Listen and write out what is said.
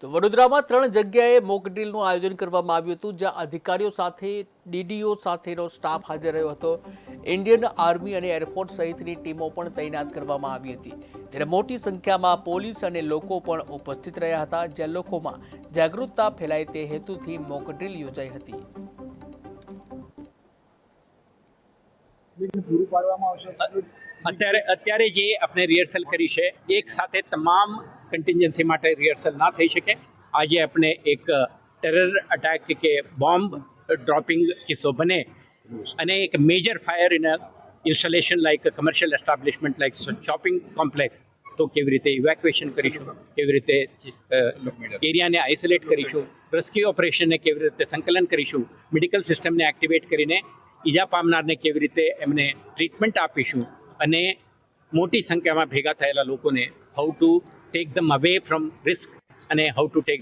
તો વડોદરામાં ત્રણ જગ્યાએ મોક ડ્રીલનું આયોજન કરવામાં આવ્યું હતું, જ્યાં અધિકારીઓ સાથે, ડીડીઓ સાથેનો સ્ટાફ હાજર રહ્યો હતો. ઇન્ડિયન આર્મી અને એરફોર્સ સહિતની ટીમો પણ તૈનાત કરવામાં આવી હતી. ત્યારે મોટી સંખ્યામાં પોલીસ અને લોકો પણ ઉપસ્થિત રહ્યા હતા, જ્યાં લોકોમાં જાગૃતતા ફેલાય તે હેતુથી મોક યોજાઈ હતી. પૂરું પાડવામાં આવશે અત્યારે અત્યારે જે આપણે રિહર્સલ કરી છે, એક સાથે તમામ કન્ટિન્જન્સી માટે રિહર્સલ ના થઈ શકે. આજે આપણે એક ટેરર અટેક કે બોમ્બ ડ્રોપિંગ કિસ્સો બને અને એક major fire in installation like commercial establishment like shopping complex તો કેવી રીતે ઇવેક્યુએશન કરીશું, કેવી રીતે એરિયાને આઇસોલેટ કરીશું રેસ્ક્યુ ઓપરેશનને કેવી રીતે સંકલન કરીશું મેડિકલ સિસ્ટમને એક્ટિવેટ કરીને ઈજા પામનારને કેવી રીતે એમને ટ્રીટમેન્ટ આપીશું અને મોટી સંખ્યામાં ભેગા થયેલા લોકોને how to take them away from risk અને હાઉ ટુ ટેક